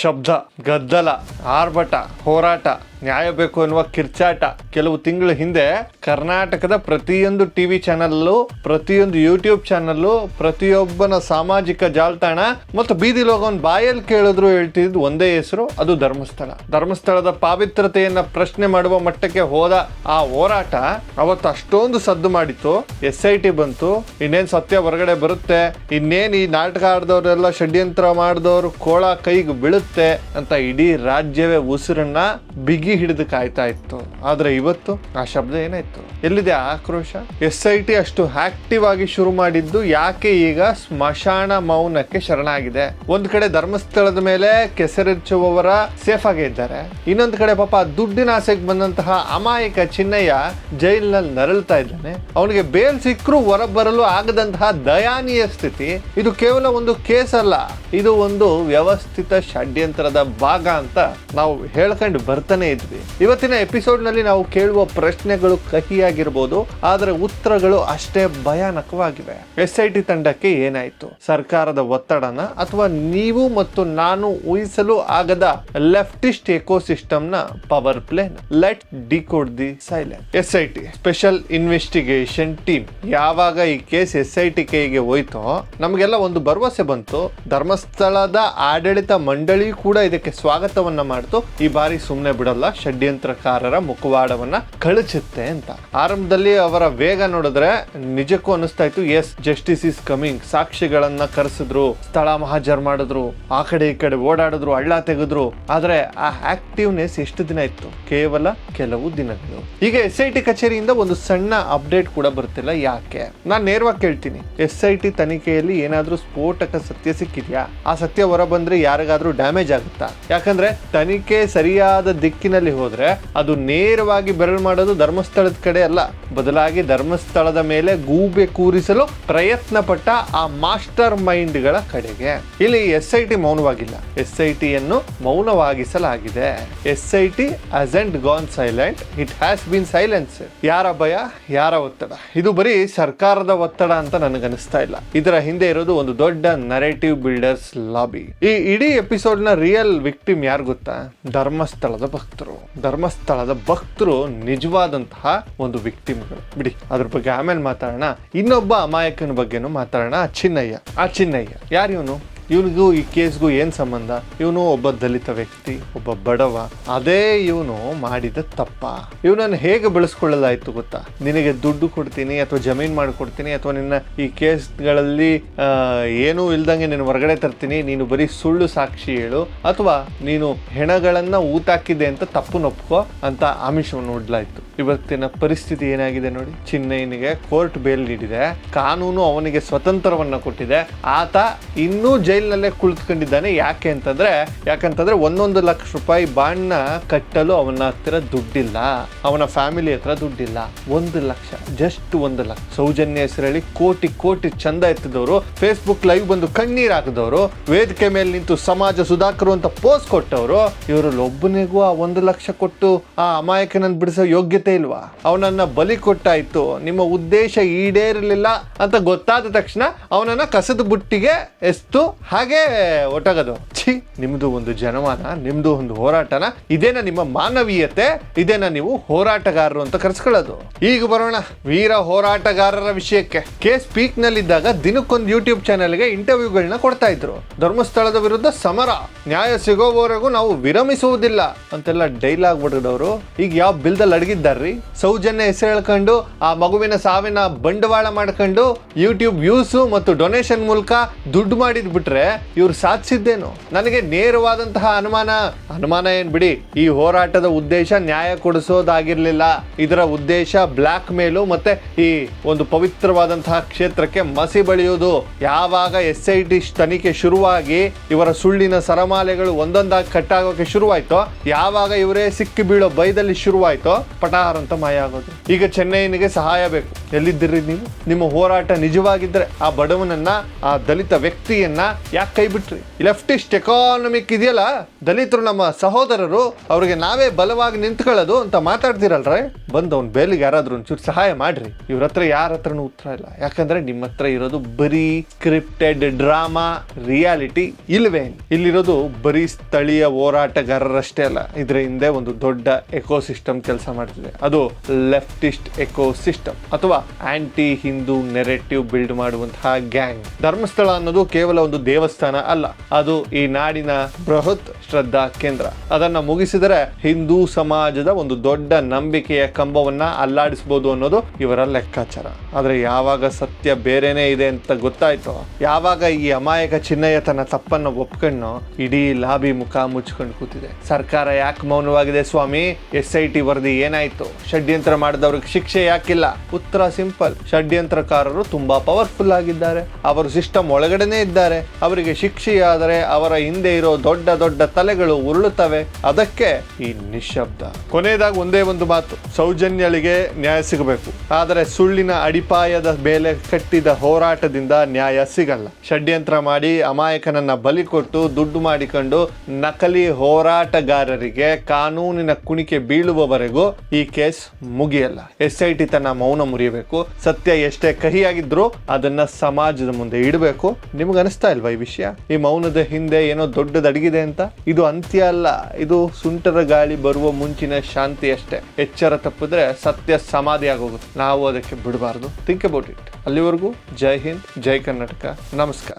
ಶಬ್ದ ಗದ್ದಲ ಆರ್ಭಟ ಹೋರಾಟ. ನ್ಯಾಯ ಬೇಕು ಎನ್ನುವ ಕಿರ್ಚಾಟ ಕೆಲವು ತಿಂಗಳ ಹಿಂದೆ ಕರ್ನಾಟಕದ ಪ್ರತಿಯೊಂದು ಟಿವಿ ಚಾನಲ್ಲು ಪ್ರತಿಯೊಂದು ಯೂಟ್ಯೂಬ್ ಚಾನಲ್ಲು ಪ್ರತಿಯೊಬ್ಬನ ಸಾಮಾಜಿಕ ಜಾಲತಾಣ ಮತ್ತು ಬೀದಿ ಲೋಗನ್ ಬಾಯಲ್ಲಿ ಕೇಳಿದ್ರು ಹೇಳ್ತಿದ್ದು ಒಂದೇ ಹೆಸರು, ಅದು ಧರ್ಮಸ್ಥಳ. ಧರ್ಮಸ್ಥಳದ ಪಾವಿತ್ರತೆಯನ್ನ ಪ್ರಶ್ನೆ ಮಾಡುವ ಮಟ್ಟಕ್ಕೆ ಹೋದ ಆ ಹೋರಾಟ ಅವತ್ತು ಅಷ್ಟೊಂದು ಸದ್ದು ಮಾಡಿತ್ತು. ಎಸ್ ಐ ಟಿ ಬಂತು, ಇನ್ನೇನ್ ಸತ್ಯ ಹೊರಗಡೆ ಬರುತ್ತೆ, ಇನ್ನೇನ್ ಈ ನಾಟಕ ಆಡ್ದವ್ರೆಲ್ಲ ಷಡ್ಯಂತ್ರ ಮಾಡಿದವರು ಕೋಳ ಕೈಗೆ ಬೀಳುತ್ತೆ ಅಂತ ಇಡೀ ರಾಜ್ಯವೇ ಉಸಿರನ್ನ ಬಿಗಿ ಹಿಡಿದು ಕಾಯ್ತಾ ಇತ್ತು. ಆದ್ರೆ ಇವತ್ತು ಆ ಶಬ್ದ ಏನಾಯ್ತು? ಎಲ್ಲಿದೆ ಆಕ್ರೋಶ? ಎಸ್ ಐ ಟಿ ಅಷ್ಟು ಆಕ್ಟಿವ್ ಆಗಿ ಶುರು ಮಾಡಿದ್ದು ಯಾಕೆ ಈಗ ಸ್ಮಶಾನ ಮೌನಕ್ಕೆ ಶರಣಾಗಿದೆ? ಒಂದ್ ಕಡೆ ಧರ್ಮಸ್ಥಳದ ಮೇಲೆ ಕೆಸರಿಚ್ಚುವವರ ಸೇಫ್ ಆಗೇ ಇದ್ದಾರೆ. ಇನ್ನೊಂದ್ ಕಡೆ ಪಾಪ ದುಡ್ಡಿನ ಆಸೆಗೆ ಬಂದಂತಹ ಅಮಾಯಕ ಚಿನ್ನಯ್ಯ ಜೈಲಿನಲ್ಲಿ ನರಳ್ತಾ ಇದ್ದಾನೆ. ಅವನಿಗೆ ಬೇಲ್ ಸಿಕ್ಕರೂ ಹೊರಬರಲು ಆಗದಂತಹ ದಯಾನೀಯ ಸ್ಥಿತಿ. ಇದು ಕೇವಲ ಒಂದು ಕೇಸ್ ಅಲ್ಲ, ಇದು ಒಂದು ವ್ಯವಸ್ಥಿತ ಷಡ್ಯಂತ್ರದ ಭಾಗ ಅಂತ ನಾವು ಹೇಳ್ಕೊಂಡು ಬರ್ತಾನೆ ಇದ್ವಿ ಇವತ್ತಿನ ಎಪಿಸೋಡ್ನಲ್ಲಿ ನಾವು ಕೇಳುವ ಪ್ರಶ್ನೆಗಳು ಕಹಿಯಾಗಿರ್ಬೋದು, ಆದರೆ ಉತ್ತರಗಳು ಅಷ್ಟೇ ಭಯಾನಕವಾಗಿವೆ. ಎಸ್ ಐ ಟಿ ತಂಡಕ್ಕೆ ಏನಾಯ್ತು? ಸರ್ಕಾರದ ಒತ್ತಡನ ಅಥವಾ ನೀವು ಮತ್ತು ನಾನು ಊಹಿಸಲು ಆಗದ leftist ಎಕೋಸಿಸ್ಟಮ್ನ power plane? Let decode the silent. S I T, special investigation team. ಯಾವಾಗ ಈ ಕೇಸ್ ಎಸ್ ಐ ಟಿ ಕೈಗೆ ಹೋಯ್ತೋ, ನಮಗೆಲ್ಲ ಒಂದು ಭರವಸೆ ಬಂತು. ಧರ್ಮಸ್ಥಳದ ಆಡಳಿತ ಮಂಡಳಿ ಕೂಡ ಇದಕ್ಕೆ ಸ್ವಾಗತವನ್ನ ಮಾಡ್ತು. ಈ ಬಾರಿ ಸುಮ್ಮನೆ ಬಿಡಲ್ಲ. ಷಡ್ಯಂತ್ರಕಾರರ ಮುಖವಾಡವನ್ನ ಕಳಚುತ್ತೆ ಅಂತ. ಆರಂಭದಲ್ಲಿ ಅವರ ವೇಗ ನೋಡಿದ್ರೆ ನಿಜಕ್ಕೂ ಅನಿಸ್ತಾ ಇತ್ತು ಎಸ್ ಜಸ್ಟಿಸ್ ಇಸ್ ಕಮಿಂಗ್ ಸಾಕ್ಷಿಗಳನ್ನ ಕರೆಸಿದ್ರು, ಸ್ಥಳ ಮಹಾಜರ್ ಮಾಡಿದ್ರು, ಆ ಕಡೆ ಈ ಕಡೆ ಓಡಾಡಿದ್ರು, ಹಳ್ಳ ತೆಗೆದ್ರು. ಆದ್ರೆ ಆ ಆಕ್ಟಿವ್ನೆಸ್ ಎಷ್ಟು ದಿನ ಇತ್ತು? ಕೇವಲ ಕೆಲವು ದಿನಗಳು. ಈಗ ಎಸ್ ಐ ಟಿ ಕಚೇರಿಯಿಂದ ಒಂದು ಸಣ್ಣ ಅಪ್ಡೇಟ್ ಕೂಡ ಬರ್ತಿಲ್ಲ. ಯಾಕೆ? ನಾನು ನೇರವಾಗಿ ಕೇಳ್ತೀನಿ. ಎಸ್ ಐ ಟಿ ತನಿಖೆಯಲ್ಲಿ ಏನಾದ್ರೂ ಸ್ಫೋಟಕ ಸತ್ಯ ಸಿಕ್ಕಿದ್ಯಾ? ಆ ಸತ್ಯ ಹೊರ ಬಂದ್ರೆ ಯಾರಿಗಾದ್ರೂ ಡ್ಯಾಮೇಜ್ ಆಗುತ್ತಾ? ಯಾಕಂದ್ರೆ ತನಿಖೆ ಸರಿಯಾದ ದಿಕ್ಕಿನಲ್ಲಿ ಹೋದ್ರೆ ಅದು ನೇರವಾಗಿ ಬೆರಳು ಮಾಡೋದು ಧರ್ಮಸ್ಥಳದ ಕಡೆ ಅಲ್ಲ. ಬದಲಾಗಿ ಧರ್ಮಸ್ಥಳದ ಮೇಲೆ ಗೂಬೆ ಕೂರಿಸಲು ಪ್ರಯತ್ನ ಪಟ್ಟ ಆ ಮಾಸ್ಟರ್ ಮೈಂಡ್ಗಳ ಕಡೆಗೆ. ಇಲ್ಲಿ ಎಸ್ ಐ ಟಿ ಮೌನವಾಗಿಲ್ಲ. ಎಸ್ ಐ ಟಿಯನ್ನು ಮೌನವಾಗಿಸಲಾಗಿದೆ. S I T hasn't gone silent it has been silence ಯಾರ ಭಯ? ಯಾರ ಒತ್ತಡ? ಇದು ಬರೀ ಸರ್ಕಾರದ ಒತ್ತಡ ಅಂತ ನನಗನಿಸ್ತಾ ಇಲ್ಲ. ಇದರ ಹಿಂದೆ ಇರೋದು ಒಂದು ದೊಡ್ಡ ನರೇಟಿವ್ ಬಿಲ್ಡರ್ಸ್ ಲಾಬಿ ಈ ಇಡೀ ಎಪಿಸೋಡ್ನ ರಿಯಲ್ ವಿಕ್ಟಿಮ್ ಯಾರು ಗೊತ್ತಾ? ಧರ್ಮಸ್ಥಳದ ಭಕ್ತರು. ಧರ್ಮಸ್ಥಳದ ಭಕ್ತರು ನಿಜವಾದಂತಹ ಒಂದು ವಿಕ್ಟಿಮ್ಗಳು ಬಿಡಿ, ಅದ್ರ ಬಗ್ಗೆ ಆಮೇಲೆ ಮಾತಾಡೋಣ. ಇನ್ನೊಬ್ಬ ಅಮಾಯಕನ ಬಗ್ಗೆನೂ ಮಾತಾಡೋಣ. ಆ ಚಿನ್ನಯ್ಯ ಆ ಚಿನ್ನಯ್ಯ. ಯಾರು ಇವನು? ಇವನಿಗೂ ಈ ಕೇಸ್ಗೂ ಏನು ಸಂಬಂಧ? ಇವನು ಒಬ್ಬ ದಲಿತ ವ್ಯಕ್ತಿ, ಒಬ್ಬ ಬಡವ. ಅದೇ ಇವನು ಮಾಡಿದ ತಪ್ಪ. ಇವನನ್ನು ಹೇಗೆ ಬೆಳೆಸ್ಕೊಳ್ಳಲಾಯ್ತು ಗೊತ್ತಾ? ನಿನಗೆ ದುಡ್ಡು ಕೊಡ್ತೀನಿ ಅಥವಾ ಜಮೀನ್ ಮಾಡಿಕೊಡ್ತೀನಿ ಅಥವಾ ನಿನ್ನ ಈ ಕೇಸ್ಗಳಲ್ಲಿ ಏನೂ ಇಲ್ದಂಗೆ ನಿನ್ನ ಹೊರಗಡೆ ತರ್ತೀನಿ, ನೀನು ಬರೀ ಸುಳ್ಳು ಸಾಕ್ಷಿ ಹೇಳು, ಅಥವಾ ನೀನು ಹೆಣಗಳನ್ನ ಊತಾಕಿದೆ ಅಂತ ತಪ್ಪು ನೊಪ್ಕೋ ಅಂತ ಆಮಿಷವನ್ನು ನೋಡ್ಲಾಯ್ತು. ಇವತ್ತಿನ ಪರಿಸ್ಥಿತಿ ಏನಾಗಿದೆ ನೋಡಿ. ಚಿನ್ನಯ್ಯನಿಗೆ ಕೋರ್ಟ್ ಬೇಲ್ ನೀಡಿದೆ. ಕಾನೂನು ಅವನಿಗೆ ಸ್ವತಂತ್ರವನ್ನ ಕೊಟ್ಟಿದೆ. ಆತ ಇನ್ನೂ ಜೈಲಿನಲ್ಲೇ ಕುಳಿತುಕೊಂಡಿದ್ದಾನೆ. ಯಾಕೆ ಅಂತಂದ್ರೆ, ಯಾಕಂತಂದ್ರೆ ಒಂದೊಂದು ಲಕ್ಷ ರೂಪಾಯಿ ಬಾಂಡ್ನ ಕಟ್ಟಲು ಅವನ ಹತ್ತಿರ ದುಡ್ಡಿಲ್ಲ. ಅವನ ಫ್ಯಾಮಿಲಿ ಹತ್ರ ದುಡ್ಡಿಲ್ಲ. ಒಂದು ಲಕ್ಷ, ಜಸ್ಟ್ ಒಂದು ಲಕ್ಷ. ಸೌಜನ್ಯ ಹೆಸರಲ್ಲಿ ಕೋಟಿ ಕೋಟಿ ಚಂದ ಎತ್ತಿದವರು. ಫೇಸ್ಬುಕ್ ಲೈವ್ ಬಂದು ಕಣ್ಣೀರ್ ಹಾಕಿದವರು. ವೇದಿಕೆ ಮೇಲೆ ನಿಂತು ಸಮಾಜ ಸುಧಾಕರು ಅಂತ ಪೋಸ್ಟ್ ಕೊಟ್ಟವರು. ಇವರಲ್ಲಿ ಒಬ್ಬನಿಗೂ ಆ ಒಂದು ಲಕ್ಷ ಕೊಟ್ಟು ಆ ಅಮಾಯಕನನ್ನು ಬಿಡಿಸೋ ಯೋಗ್ಯತೆ ಇಲ್ವಾ? ಅವನನ್ನ ಬಲಿ ಕೊಟ್ಟಾಯ್ತು. ನಿಮ್ಮ ಉದ್ದೇಶ ಈಡೇರಲಿಲ್ಲ ಅಂತ ಗೊತ್ತಾದ ತಕ್ಷಣ ಅವನನ್ನ ಕಸದ ಬುಟ್ಟಿಗೆ ಎಸ್ತು, ಹಾಗೆ ಒಟಗದು. ಛಿ, ನಿಮ್ದು ಒಂದು ಜನಮಾನ, ನಿಮ್ದು ಒಂದು ಹೋರಾಟನ, ಇದೇನ ನಿಮ್ಮ ಮಾನವೀಯತೆ, ಇದೇನ ನೀವು ಹೋರಾಟಗಾರರು ಅಂತ ಕರೆಸ್ಕೊಳ್ಳೋದು. ಈಗ ಬರೋಣ ವೀರ ಹೋರಾಟಗಾರರ ವಿಷಯಕ್ಕೆ. ಕೇಸ್ ಪೀಕ್ ನಲ್ಲಿದ್ದಾಗ ದಿನಕ್ಕೊಂದು ಯೂಟ್ಯೂಬ್ ಚಾನೆಲ್ಗೆ ಇಂಟರ್ವ್ಯೂಗಳನ್ನ ಕೊಡ್ತಾ ಇದ್ರು. ಧರ್ಮಸ್ಥಳದ ವಿರುದ್ಧ ಸಮರ. ನ್ಯಾಯ ಸಿಗೋವರೆಗೂ ನಾವು ವಿರಮಿಸುವುದಿಲ್ಲ ಅಂತೆಲ್ಲ ಡೈಲಾಗ್ ಬಡದವರು ಈಗ ಯಾವ ಬಿಲ್ದಲ್ಲಿ ಸೌಜನ್ಯ ಹೆಸರು ಹೇಳ್ಕೊಂಡು, ಆ ಮಗುವಿನ ಸಾವಿನ ಬಂಡವಾಳ ಮಾಡ್ಕೊಂಡು ಯೂಟ್ಯೂಬ್ ವ್ಯೂಸು ಮತ್ತು ಡೊನೇಷನ್ ಮೂಲಕ ದುಡ್ಡು ಮಾಡಿದ್ ಬಿಟ್ರೆ ಇವ್ರು ಸಾಧಿಸಿದ್ದೇನು? ನನಗೆ ನೇರವಾದಂತಹ ಅನುಮಾನ ಅನುಮಾನ ಏನ್ ಬಿಡಿ, ಈ ಹೋರಾಟದ ಉದ್ದೇಶ ನ್ಯಾಯ ಕೊಡಿಸೋದಾಗಿರ್ಲಿಲ್ಲ. ಇದರ ಉದ್ದೇಶ ಬ್ಲಾಕ್ ಮೇಲು ಮತ್ತೆ ಈ ಒಂದು ಪವಿತ್ರವಾದಂತಹ ಕ್ಷೇತ್ರಕ್ಕೆ ಮಸಿ ಬಳಿಯೋದು ಯಾವಾಗ ಎಸ್ ಐ ಟಿ ತನಿಖೆ ಶುರುವಾಗಿ, ಇವರ ಸುಳ್ಳಿನ ಸರಮಾಲೆಗಳು ಒಂದೊಂದಾಗಿ ಕಟ್ಟಾಗೋಕೆ ಶುರುವಾಯ್ತೋ, ಯಾವಾಗ ಇವರೇ ಸಿಕ್ಕಿ ಬೀಳೋ ಬೈದಲ್ಲಿ ಶುರುವಾಯ್ತೋ ಅಂತ ಮಾಯ ಆಗೋದು. ಈಗ ಚೆನ್ನೈನಿಗೆ ಸಹಾಯ ಬೇಕು. ಎಲ್ಲಿದ್ದೀರಿ ನೀವು? ನಿಮ್ಮ ಹೋರಾಟ ನಿಜವಾಗಿದ್ರೆ ಆ ಬಡವನನ್ನ, ಆ ದಲಿತ ವ್ಯಕ್ತಿಯನ್ನ ಯಾಕೆ ಕೈ ಬಿಟ್ರಿ? ಲೆಫ್ಟಿಸ್ಟ್ ಎಕಾನಮಿಕ್ ಇದೆಯಲ್ಲ? ದಲಿತರು ನಮ್ಮ ಸಹೋದರರು, ಅವರಿಗೆ ನಾವೇ ಬಲವಾಗಿ ನಿಂತ್ಕೊಳ್ಳೋದು ಅಂತ ಮಾತಾಡ್ತಿರಲ್ರೇ? ಬಂದು ಅವ್ನ ಬೇಲಿಗೆ ಯಾರಾದರೂ ಒಂಚೂರು ಸಹಾಯ ಮಾಡಿರಿ. ಇವ್ರ ಹತ್ರ ಯಾರ ಹತ್ರನೂ ಉತ್ತರ ಇಲ್ಲ. ಯಾಕಂದ್ರೆ ನಿಮ್ಮ ಹತ್ರ ಇರೋದು ಬರೀ ಸ್ಕ್ರಿಪ್ಟೆಡ್ ಡ್ರಾಮಾ ರಿಯಾಲಿಟಿ ಇಲ್ವೇ. ಇಲ್ಲ. ಇಲ್ಲಿರೋದು ಬರೀ ಸ್ಥಳೀಯ ಹೋರಾಟಗಾರರಷ್ಟೇ ಅಲ್ಲ. ಇದರ ಹಿಂದೆ ಒಂದು ದೊಡ್ಡ ಎಕೋಸಿಸ್ಟಮ್ ಕೆಲಸ ಮಾಡ್ತಿದೆ. ಅದು ಲೆಫ್ಟಿಸ್ಟ್ ಎಕೋಸಿಸ್ಟಮ್ ಅಥವಾ ಆಂಟಿ ಹಿಂದೂ ನೆರೆಟಿವ್ ಬಿಲ್ಡ್ ಮಾಡುವಂತಹ ಗ್ಯಾಂಗ್ ಧರ್ಮಸ್ಥಳ ಅನ್ನೋದು ಕೇವಲ ಒಂದು ದೇವಸ್ಥಾನ ಅಲ್ಲ. ಅದು ಈ ನಾಡಿನ ಬೃಹತ್ ಶ್ರದ್ಧಾ ಕೇಂದ್ರ. ಅದನ್ನ ಮುಗಿಸಿದರೆ ಹಿಂದೂ ಸಮಾಜದ ಒಂದು ದೊಡ್ಡ ನಂಬಿಕೆಯ ಕಂಬವನ್ನ ಅಲ್ಲಾಡಿಸಬಹುದು ಅನ್ನೋದು ಇವರ ಲೆಕ್ಕಾಚಾರ. ಆದ್ರೆ ಯಾವಾಗ ಸತ್ಯ ಬೇರೆನೇ ಇದೆ ಅಂತ ಗೊತ್ತಾಯ್ತೋ, ಯಾವಾಗ ಈ ಅಮಾಯಕ ಚಿನ್ನಯ್ಯ ತನ್ನ ತಪ್ಪನ್ನು ಒಪ್ಕೊಂಡು ಇಡೀ ಲಾಬಿ ಮುಖ ಮುಚ್ಕೊಂಡು ಕೂತಿದೆ. ಸರ್ಕಾರ ಯಾಕೆ ಮೌನವಾಗಿದೆ ಸ್ವಾಮಿ? ಎಸ್ ಐ ಟಿ ವರದಿ ಏನಾಯ್ತು? ಷಡ್ಯಂತ್ರ ಮಾಡಿದವ್ರಿಗೆ ಶಿಕ್ಷೆ ಯಾಕಿಲ್ಲ? ಉತ್ತರ ಸಿಂಪಲ್. ಷಡ್ಯಂತ್ರಕಾರರು ತುಂಬಾ ಪವರ್ಫುಲ್ ಆಗಿದ್ದಾರೆ. ಅವರು ಸಿಸ್ಟಮ್ ಒಳಗಡೆನೆ ಇದ್ದಾರೆ. ಅವರಿಗೆ ಶಿಕ್ಷೆಯಾದರೆ ಅವರ ಹಿಂದೆ ಇರೋ ದೊಡ್ಡ ದೊಡ್ಡ ತಲೆಗಳು ಉರುಳುತ್ತವೆ. ಅದಕ್ಕೆ ಈ ನಿಶಬ್ದ ಕೊನೆಯದಾಗಿ ಒಂದೇ ಒಂದು ಮಾತು. ಸೌಜನ್ಯಳಿಗೆ ನ್ಯಾಯ ಸಿಗಬೇಕು. ಆದರೆ ಸುಳ್ಳಿನ ಅಡಿಪಾಯದ ಮೇಲೆ ಕಟ್ಟಿದ ಹೋರಾಟದಿಂದ ನ್ಯಾಯ ಸಿಗಲ್ಲ. ಷಡ್ಯಂತ್ರ ಮಾಡಿ ಅಮಾಯಕನನ್ನ ಬಲಿ ಕೊಟ್ಟು ದುಡ್ಡು ಮಾಡಿಕೊಂಡು ನಕಲಿ ಹೋರಾಟಗಾರರಿಗೆ ಕಾನೂನಿನ ಕುಣಿಕೆ ಬೀಳುವವರೆಗೂ ಈ ಕೇಸ್ ಮುಗಿಯಲ್ಲ. ಎಸ್ ಐ ಟಿ ತನ್ನ ಮೌನ ಮುರಿಯಬೇಕು. ಸತ್ಯ ಎಷ್ಟೇ ಕಹಿಯಾಗಿದ್ರು ಅದನ್ನ ಸಮಾಜದ ಮುಂದೆ ಇಡಬೇಕು. ನಿಮ್ಗೆ ಅನಿಸ್ತಾ ಇಲ್ವಾ ಈ ವಿಷಯ? ಈ ಮೌನದ ಹಿಂದೆ ಏನೋ ದೊಡ್ಡದಡಗಿದೆ ಅಂತ? ಇದು ಅಂತ್ಯ ಅಲ್ಲ. ಇದು ಸುಂಟರ ಗಾಳಿ ಬರುವ ಮುಂಚಿನ ಶಾಂತಿ ಅಷ್ಟೇ. ಎಚ್ಚರ ತಪ್ಪಿದ್ರೆ ಸತ್ಯ ಸಮಾಧಿ ಆಗೋಗುತ್ತೆ ನಾವು ಅದಕ್ಕೆ ಬಿಡಬಾರ್ದು. ಥಿಂಕ್ ಅಬೌಟ್ ಇಟ್ ಅಲ್ಲಿವರೆಗೂ ಜೈ ಹಿಂದ್, ಜೈ ಕರ್ನಾಟಕ. ನಮಸ್ಕಾರ.